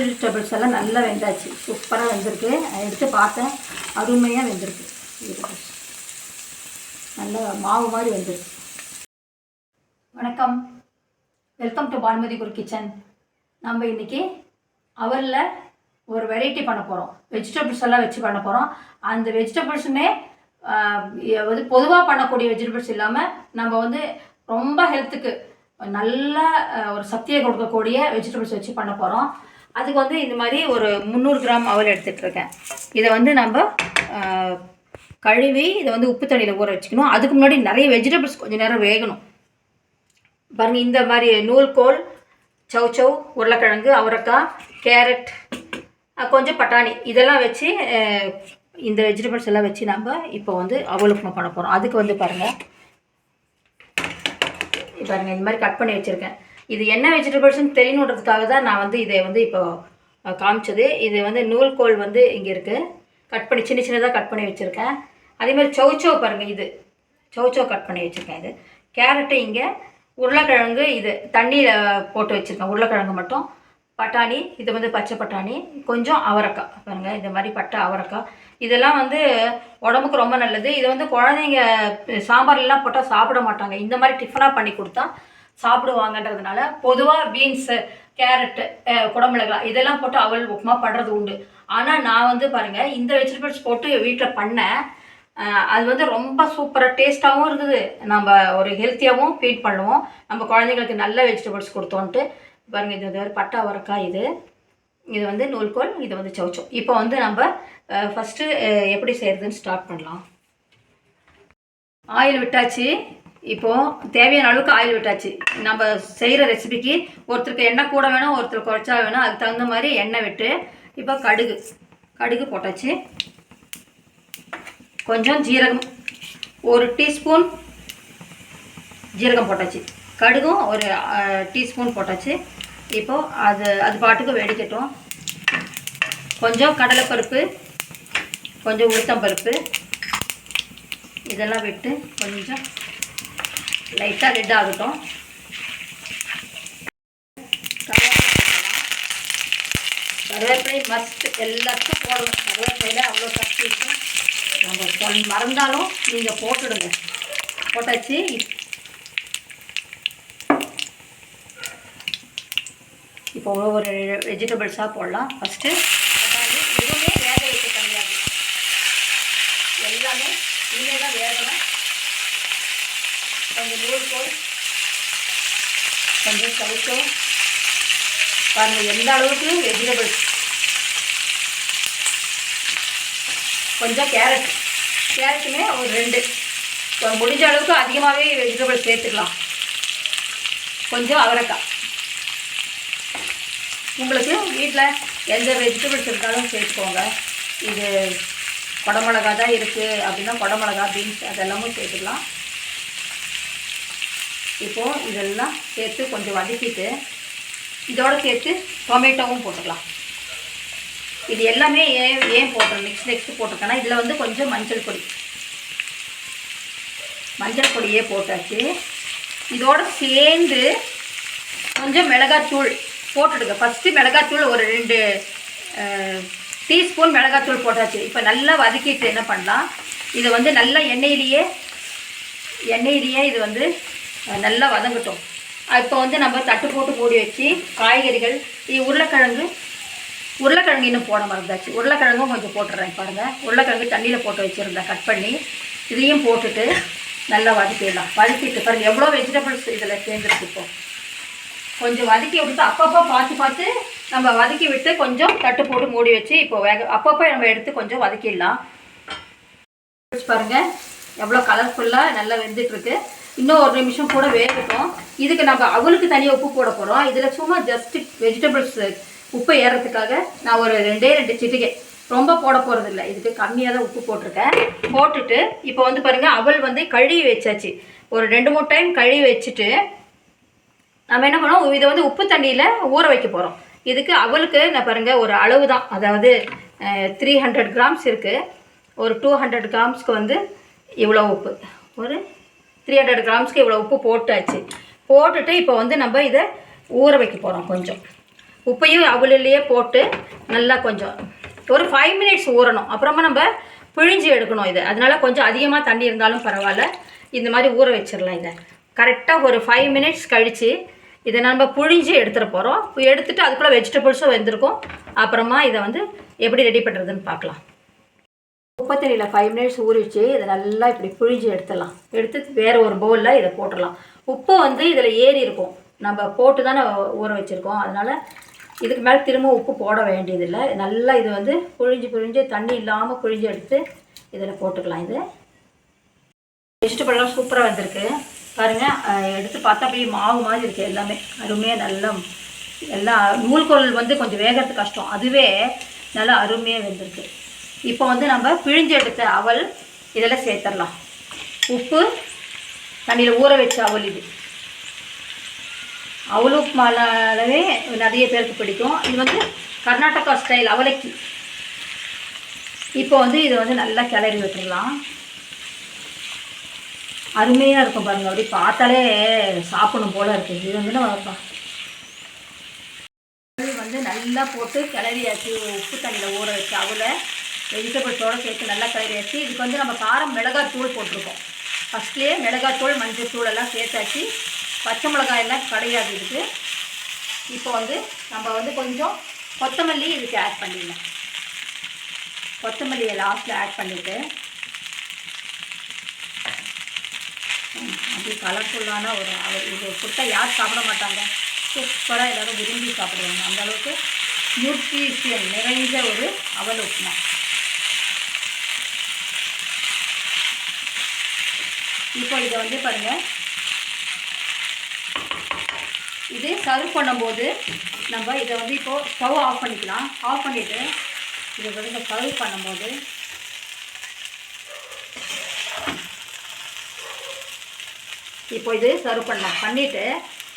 Vegetables எல்லாம் நல்லா வெந்தாச்சு. சூப்பராக வெந்திருக்கு. எடுத்து பார்த்தேன். அருமையாக வெந்திருக்கு. நல்ல நல்லா மாவு மாதிரி வெந்திருக்கு. வணக்கம். Welcome to Bhanumathi Guru kitchen நம்ம இன்னைக்கு அவரில் ஒரு வெரைட்டி பண்ண போகிறோம் வெஜிடபிள்ஸ் எல்லாம் வச்சு பண்ண போகிறோம் அந்த வெஜிடபிள்ஸுமே வந்து பொதுவாக பண்ணக்கூடிய வெஜிடபிள்ஸ் இல்லாமல் நம்ம வந்து ரொம்ப ஹெல்த்துக்கு நல்ல ஒரு சக்தியை கொடுக்கக்கூடிய வெஜிடபிள்ஸ் வச்சு பண்ண போகிறோம் அதுக்கு வந்து இந்த மாதிரி ஒரு முந்நூறு கிராம் அவல் எடுத்துகிட்டு இருக்கேன் இதை வந்து நம்ம கழுவி இதை வந்து உப்பு தண்ணியில் ஊற வச்சுக்கணும். அதுக்கு முன்னாடி நிறைய வெஜிடபிள்ஸ் கொஞ்சம் நேரம் வேகணும். பாருங்கள் இந்த மாதிரி நூல்கோல் சௌச்சௌ உருளைக்கிழங்கு அவரைக்காய் கேரட் கொஞ்சம் பட்டாணி இதெல்லாம் வச்சு இந்த வெஜிடபிள்ஸ் எல்லாம் வச்சு நம்ம இப்போ வந்து அவல் உப்புமா பண்ண போகிறோம் அதுக்கு வந்து பாருங்கள் பாருங்கள் இந்த மாதிரி கட் பண்ணி வச்சுருக்கேன். இது என்ன வெஜிடபிள்ஸ்னு தெரியணுன்றதுக்காக தான் நான் வந்து இதை வந்து இப்போ காமிச்சது. இது வந்து நூல்கோல் வந்து இங்கே இருக்குது கட் பண்ணி சின்ன சின்னதாக கட் பண்ணி வச்சுருக்கேன். அதே மாதிரி பாருங்கள் இது. சௌச்சோ கட் பண்ணி வச்சுருக்கேன் இது. கேரட்டு இங்கே உருளைக்கிழங்கு இது. தண்ணியில் போட்டு வச்சுருக்கேன் உருளைக்கிழங்கு மட்டும். பட்டாணி இது வந்து பச்சை பட்டாணி. கொஞ்சம் அவரைக்காய். பாருங்கள் இந்த மாதிரி பட்டை அவரைக்காய். இதெல்லாம் வந்து உடம்புக்கு ரொம்ப நல்லது. இதை வந்து குழந்தைங்க சாம்பார்லாம் போட்டால் சாப்பிட மாட்டாங்க. இந்த மாதிரி டிஃபனாக பண்ணி கொடுத்தா சாப்பிடுவாங்கன்றதுனால பொதுவாக பீன்ஸு கேரட்டு குடமிளகாய் இதெல்லாம் போட்டு அவல் உப்புமா பண்ணுறது உண்டு. ஆனால் நான் வந்து பாருங்கள் இந்த வெஜிடபிள்ஸ் போட்டு வீட்டில் பண்ணேன் அது வந்து ரொம்ப சூப்பராக டேஸ்ட்டாகவும் இருந்தது நம்ம ஒரு ஹெல்த்தியாகவும் ஃபீட் பண்ணுவோம். நம்ம குழந்தைங்களுக்கு நல்ல வெஜிடபிள்ஸ் கொடுத்தோன்ட்டு. பாருங்கள் இது இது பட்டா உரக்காய் இது. இது வந்து நூல்கோல் இது வந்து சவுச்சோம் இப்போ வந்து நம்ம ஃபஸ்ட்டு எப்படி செய்கிறதுன்னு ஸ்டார்ட் பண்ணலாம். ஆயில் விட்டாச்சு. இப்போது தேவையான அளவுக்கு ஆயில் விட்டாச்சு. நம்ம செய்கிற ரெசிபிக்கு ஒருத்தருக்கு எண்ணெய் கூட வேணும் ஒருத்தர் குறைச்சா வேணும். அதுக்கு தகுந்த மாதிரி எண்ணெய் விட்டு இப்போ கடுகு. கடுகு போட்டாச்சு. கொஞ்சம் ஜீரகம். ஒரு டீஸ்பூன் ஜீரகம் போட்டாச்சு. கடுகும் ஒரு டீஸ்பூன் போட்டாச்சு. இப்போது அது அது பாட்டுக்கு வெடிக்கட்டும். கொஞ்சம் கடலைப்பருப்பு கொஞ்சம் உளுத்தம்பருப்பு. இதெல்லாம் விட்டு கொஞ்சம் லைட்டாக ரெட் ஆகட்டும் கருவேப்பிலை மஸ்ட் எல்லாத்துக்கும் போடணும். கருவேப்பிலையில் அவ்வளோ சக்தி இருக்கும் நம்ம மறந்தாலும் நீங்கள் போட்டுடுங்க. போட்டாச்சு. இப்போ ஒவ்வொரு வெஜிடபிள்ஸாக போடலாம். ஃபஸ்ட்டு எதுவுமே வேக வைக்க கிடையாது எல்லாமே இனிமேல் தான் வேகணும் கொஞ்சம் நூல்கோல் கொஞ்சம் சவுச்சோ பாருங்கள் எந்த அளவுக்கு வெஜிடபிள்ஸ் கொஞ்சம் கேரட் கேரட்டுமே ஒரு ரெண்டு. இப்போ முடிஞ்ச அளவுக்கு அதிகமாகவே வெஜிடபிள்ஸ் சேர்த்துக்கலாம். கொஞ்சம் அவரைக்காய். உங்களுக்கு வீட்டில் எந்த வெஜிடபிள்ஸ் இருந்தாலும் சேர்த்துக்கோங்க. இது குடமிளகா தான் இருக்குது அப்படின்னா குடமிளகா பீன்ஸ் அதெல்லாமும் சேர்த்துக்கலாம். இப்போது இதெல்லாம் சேர்த்து கொஞ்சம் வதக்கிட்டு இதோடு சேர்த்து டொமேட்டோவும் போட்டுக்கலாம். இது எல்லாமே ஏன் ஏன் போடுறேன் நெக்ஸ்ட் நெக்ஸ்ட் போட்டிருக்கேன்னா இதில் வந்து கொஞ்சம் மஞ்சள் பொடி. மஞ்சள் பொடியே போட்டாச்சு. இதோடு சேர்ந்து கொஞ்சம் மிளகாத்தூள் போட்டுடுங்க. ஃபஸ்ட்டு மிளகாத்தூள் ஒரு ரெண்டு டீஸ்பூன் மிளகாத்தூள் போட்டாச்சு. இப்போ நல்லா வதக்கிட்டு என்ன பண்ணலாம்? இதை வந்து நல்லா எண்ணெயிலேயே எண்ணெயிலேயே இது வந்து நல்லா வதங்கட்டும். இப்போ வந்து நம்ம தட்டு போட்டு மூடி வச்சு காய்கறிகள் உருளைக்கிழங்கு உருளைக்கிழங்கு இன்னும் போட மறந்தாச்சு. உருளைக்கிழங்கும் கொஞ்சம் போட்டுடுறேன் பாருங்கள் உருளைக்கிழங்கு தண்ணியில் போட்டு வச்சுருந்தேன் கட் பண்ணி. இதையும் போட்டுட்டு நல்லா வதக்கிடலாம். வதக்கிட்டு பாருங்கள் எவ்வளோ வெஜிடபிள்ஸ் இதில் சேர்ந்துருக்கு இப்போ. கொஞ்சம் வதக்கி விட்டு அப்பப்போ பார்த்து பார்த்து நம்ம வதக்கி விட்டு கொஞ்சம் தட்டு போட்டு மூடி வச்சு இப்போ வேக அப்பப்போ நம்ம எடுத்து கொஞ்சம் வதக்கிடலாம். பாருங்க எவ்வளோ கலர்ஃபுல்லாக நல்லா வெந்துட்டுருக்கு. இன்னும் ஒரு நிமிஷம் கூட வேகட்டும். இதுக்கு நம்ம அவளுக்கு தனியாக உப்பு போட போகிறோம் இதில் சும்மா ஜஸ்ட் வெஜிடபிள்ஸ் உப்பு ஏறத்துக்காக நான் ஒரு ரெண்டே ரெண்டு சிட்டிகை. ரொம்ப போட போகிறது இல்லை இதுக்கு கம்மியாக தான் உப்பு போட்டிருக்கேன். போட்டுட்டு இப்போ வந்து பாருங்கள் அவல் வந்து கழுவி வச்சாச்சு. ஒரு ரெண்டு மூணு டைம் கழுவி வச்சுட்டு நம்ம என்ன பண்ணோம்? இதை வந்து உப்பு தண்ணியில் ஊற வைக்க போகிறோம் இதுக்கு அவளுக்கு நான் பாருங்கள் ஒரு அளவு தான். அதாவது த்ரீ ஹண்ட்ரட் கிராம்ஸ் இருக்குது ஒரு டூ ஹண்ட்ரட் கிராம்ஸ்க்கு வந்து இவ்வளோ உப்பு. ஒரு த்ரீ ஹண்ட்ரட் கிராம்ஸ்க்கு இவ்வளோ உப்பு போட்டாச்சு. போட்டுட்டு இப்போ வந்து நம்ம இதை ஊற வைக்க போகிறோம் கொஞ்சம். உப்பையும் அவளிலேயே போட்டு நல்லா கொஞ்சம். ஒரு ஃபைவ் மினிட்ஸ் ஊறணும். அப்புறமா நம்ம பிழிஞ்சு எடுக்கணும் இது. அதனால் கொஞ்சம் அதிகமாக தண்ணி இருந்தாலும் பரவாயில்ல. இந்த மாதிரி ஊற வச்சிடலாம் இதை. கரெக்டாக ஒரு ஃபைவ் மினிட்ஸ் கழித்து இதை நம்ம புழிஞ்சு எடுத்துகிட்டு போகிறோம் எடுத்துகிட்டு அதுக்குள்ளே வெஜிடபிள்ஸும் வந்திருக்கும். அப்புறமா இதை வந்து எப்படி ரெடி பண்ணுறதுன்னு பார்க்கலாம் உப்பு ஃபைவ் மினிட்ஸ் ஊறிச்சு இதை நல்லா இப்படி புழிஞ்சு எடுத்துடலாம். எடுத்து வேறு ஒரு பவுலில் இதை போட்டுடலாம். உப்பு வந்து இதில் ஏறி இருக்கும். நம்ம போட்டு தானே ஊற வச்சுருக்கோம். அதனால் இதுக்கு மேலே திரும்ப உப்பு போட வேண்டியதில்லை. நல்லா இது வந்து புழிஞ்சு புழிஞ்சு தண்ணி இல்லாமல் புழிஞ்சு எடுத்து இதில் போட்டுக்கலாம் இது. வெஜிடபிள்லாம் சூப்பராக வந்திருக்கு. பாருங்கள் எடுத்து பார்த்தா அப்படியே மாவு மாதிரி இருக்குது எல்லாமே. அருமையாக நல்லா எல்லாம் நூல்கோல் வந்து கொஞ்சம் வேகிறது கஷ்டம். அதுவே நல்லா அருமையாக வந்திருக்கு. இப்போ வந்து நம்ம பிழிஞ்சு எடுத்த அவல் இதெல்லாம் சேர்த்துடலாம். உப்பு தண்ணியில் ஊற வச்ச அவல் இது. அவலுக்கு மாலாவே நிறைய பேருக்கு பிடிக்கும். இது வந்து கர்நாடகா ஸ்டைல் அவலைக்கு. இப்போ வந்து இதை வந்து நல்லா கிளறி விட்டுடலாம். அருமையாக இருக்கும் பாருங்க. அப்படி பார்த்தாலே சாப்பிடணும் போல இருக்குது இது வந்து நம்ம வந்து நல்லா போட்டு கிளறியாச்சு. உப்பு தண்ணியில் ஊற வச்சு அவளை வெஜிடபிள்ஸோடு சேர்த்து நல்லா கிளறியாச்சு இதுக்கு வந்து நம்ம காரம் மிளகாய் தூள் போட்டிருக்கோம். ஃபஸ்ட்லேயே மிளகாய் தூள் மஞ்சள் தூள் எல்லாம் சேர்த்தாச்சு. பச்சை மிளகாயெல்லாம் கிடையாது இதுக்கு. இப்போ வந்து நம்ம வந்து கொஞ்சம் கொத்தமல்லி இதுக்கு ஆட் பண்ணிடலாம். கொத்தமல்லியை லாஸ்ட்டில் ஆட் பண்ணிவிட்டு அப்படி கலர்ஃபுல்லான ஒரு இது ஃபுட்டை யார் சாப்பிட மாட்டாங்க? சூப்பராக எல்லோரும் விரும்பி சாப்பிடுவாங்க. அந்த அளவுக்கு நியூட்ரிஷியன் நிறைஞ்ச ஒரு அவல் உப்புமா இப்போ இதை வந்து பாருங்கள் இது சர்வ் பண்ணும்போது நம்ம இதை வந்து இப்போது ஸ்டவ் ஆஃப் பண்ணிக்கலாம். ஆஃப் பண்ணிவிட்டு இதை வந்து சர்வ் பண்ணும்போது இப்போ இது சர்வ் பண்ணலாம். பண்ணிவிட்டு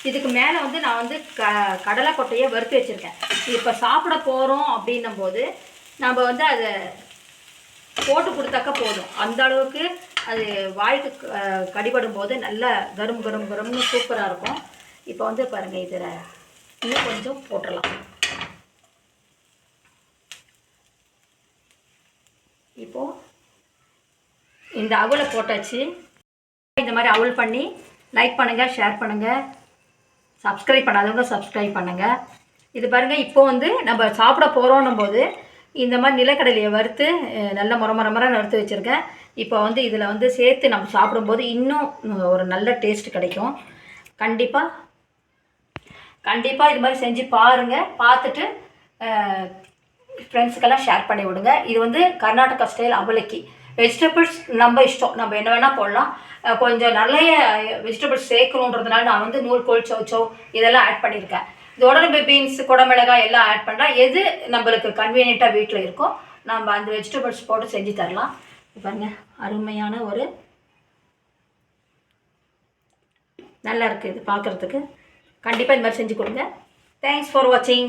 இதுக்கு மேலே வந்து நான் வந்து க கடலை கொட்டையை வறுத்து வச்சுருக்கேன். இப்போ சாப்பிட போகிறோம் அப்படின்னும் போது நம்ம வந்து அதை போட்டு கொடுத்தாக்க போதும். அந்த அளவுக்கு அது வாய்க்கு கடிபடும் போது நல்லா கரும் கரும் கரும்னு சூப்பராக இருக்கும். இப்போ வந்து பாருங்கள் இதில் இன்னும் கொஞ்சம் போட்டுடலாம் இப்போது இந்த அவலை போட்டாச்சு. இந்த மாதிரி அவல் பண்ணி லைக் பண்ணுங்கள் ஷேர் பண்ணுங்கள் சப்ஸ்கிரைப் பண்ணாதவங்க சப்ஸ்கிரைப் பண்ணுங்கள் இது பாருங்கள் இப்போ வந்து நம்ம சாப்பிட போகிறோன்னும் போது இந்த மாதிரி நிலக்கடலையை வறுத்து நல்ல முற முற முறை வறுத்து வச்சுருக்கேன். இப்போ வந்து இதில் வந்து சேர்த்து நம்ம சாப்பிடும்போது இன்னும் ஒரு நல்ல டேஸ்ட் கிடைக்கும். கண்டிப்பாக கண்டிப்பாக இது மாதிரி செஞ்சு பாருங்கள் பார்த்துட்டு ஃப்ரெண்ட்ஸுக்கெல்லாம் ஷேர் பண்ணி விடுங்க. இது வந்து கர்நாடகா ஸ்டைல் அவலக்கி. வெஜிடபிள்ஸ் நம்ம இஷ்டம். நம்ம என்ன வேணால் போடலாம். கொஞ்சம் நிறைய வெஜிடபிள்ஸ் சேர்க்கணுன்றதுனால நான் வந்து நூல்கோல் சௌச்சௌ இதெல்லாம் ஆட் பண்ணியிருக்கேன். இதோட நம்ம பீன்ஸ் குடமிளகாய் எல்லாம் ஆட் பண்ணால் எது நம்மளுக்கு கன்வீனியண்ட்டாக வீட்டில் இருக்கோ நம்ம அந்த வெஜிடபிள்ஸ் போட்டு செஞ்சு தரலாம். பாருங்க அருமையான ஒரு நல்லா இருக்குது இது பார்க்குறதுக்கு கண்டிப்பாக இந்த மாதிரி செஞ்சு கொடுங்க. தேங்க்ஸ் ஃபார் வாட்சிங்